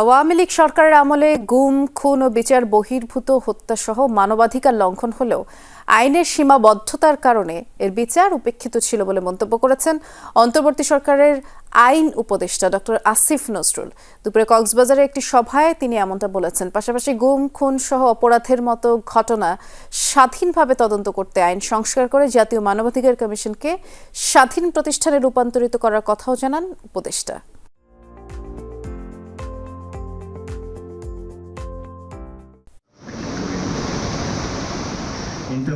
আওয়ামী লীগ সরকারের আমলে গুম, খুন ও বিচার বহির্ভূত হত্যাসহ মানবাধিকার লঙ্ঘন হলেও আইনের সীমাবদ্ধতার কারণে এর বিচার উপেক্ষিত ছিল বলে মন্তব্য করেছেন অন্তর্বর্তী সরকারের আইন উপদেষ্টা ডক্টর আসিফ নজরুল। দুপুরে কক্সবাজারে একটি সভায় তিনি এমনটা বলেছেন। পাশাপাশি গুম, খুন সহ অপরাধের মতো ঘটনা স্বাধীনভাবে তদন্ত করতে আইন সংস্কার করে জাতীয় মানবাধিকার কমিশনকে স্বাধীন প্রতিষ্ঠানে রূপান্তরিত করার কথাও জানান উপদেষ্টা।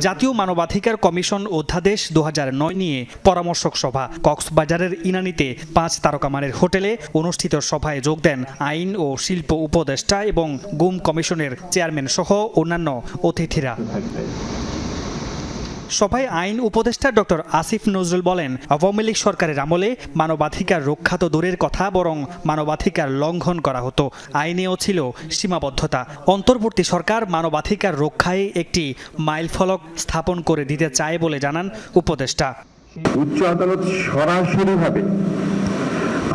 জাতীয় মানবাধিকার কমিশন অধ্যাদেশ দু হাজার নয় নিয়ে পরামর্শক সভা। কক্সবাজারের ইনানিতে পাঁচ তারকামানের হোটেলে অনুষ্ঠিত সভায় যোগ দেন আইন ও শিল্প উপদেষ্টা এবং গুম কমিশনের চেয়ারম্যান সহ অন্যান্য অতিথিরা। সভায় আইন উপদেষ্টা ডক্টর আসিফ নজরুল বলেন, আওয়ামী লীগ সরকারের আমলে মানবাধিকার রক্ষা তো দূরের কথা, বরং মানবাধিকার লঙ্ঘন করা হতো। আইনেও ছিল সীমাবদ্ধতা। অন্তর্বর্তী সরকার মানবাধিকার রক্ষায় একটি মাইলফলক স্থাপন করে দিতে চায় বলে জানান উপদেষ্টা। উচ্চ আদালত সরাসরিভাবে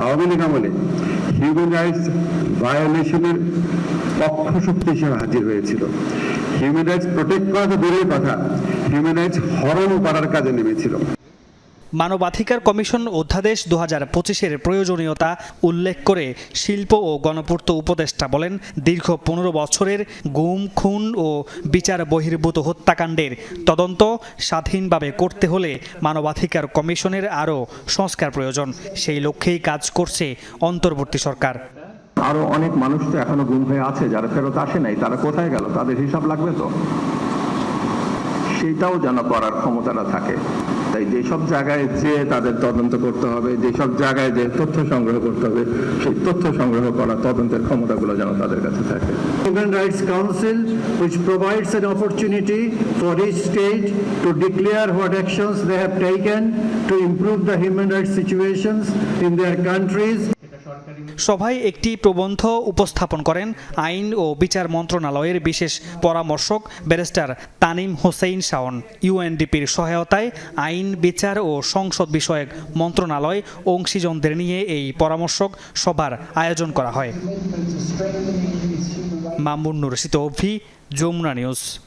আওয়ামী লীগ আমলে হিউম্যান রাইটস ভায়োলেশনের পক্ষ শক্তি হিসেবে হাজির হয়েছিল। হিউম্যান রাইটস প্রোটেক্ট করা তো দূরের কথা। হরণ করার কাজে নেমেছিল। মানবাধিকার কমিশন অধ্যাদেশ দু হাজার পঁচিশের প্রয়োজনীয়তা উল্লেখ করে শিল্প ও গণপূর্ত উপদেষ্টা বলেন দীর্ঘ পনেরো বছরের গুম খুন ও বিচার বহির্ভূত হত্যাকাণ্ডের তদন্ত স্বাধীনভাবে করতে হলে মানবাধিকার কমিশনের আরও সংস্কার প্রয়োজন। সেই লক্ষ্যেই কাজ করছে অন্তর্বর্তী সরকার। আরও অনেক মানুষ তো এখনও গুম হয়ে আছে যারা ফেরত আসে নাই তারা কোথায় গেল? তাদের হিসাব লাগবে তো? সেটাও যেন করার ক্ষমতাটা থাকে। তাই যেসব জায়গায় যে তাদের তদন্ত করতে হবে, যেসব জায়গায় যে তথ্য সংগ্রহ করতে হবে, সেই তথ্য সংগ্রহ করা তদন্তের ক্ষমতাগুলো যেন তাদের কাছে থাকে। Human Rights Council which provides an opportunity for each state to declare what actions they have taken to improve the human rights situation in their countries সভায় একটি প্রবন্ধ উপস্থাপন করেন আইন ও বিচার মন্ত্রণালয়ের বিশেষ পরামর্শক ব্যারিস্টার তানিম হোসেইন শাওন। ইউএনডিপির সহায়তায় আইন, বিচার ও সংসদ বিষয়ক মন্ত্রণালয় অংশীজনদের নিয়ে এই পরামর্শক সভার আয়োজন করা হয়। মামুন নুরসিত অভি যমুনা নিউজ।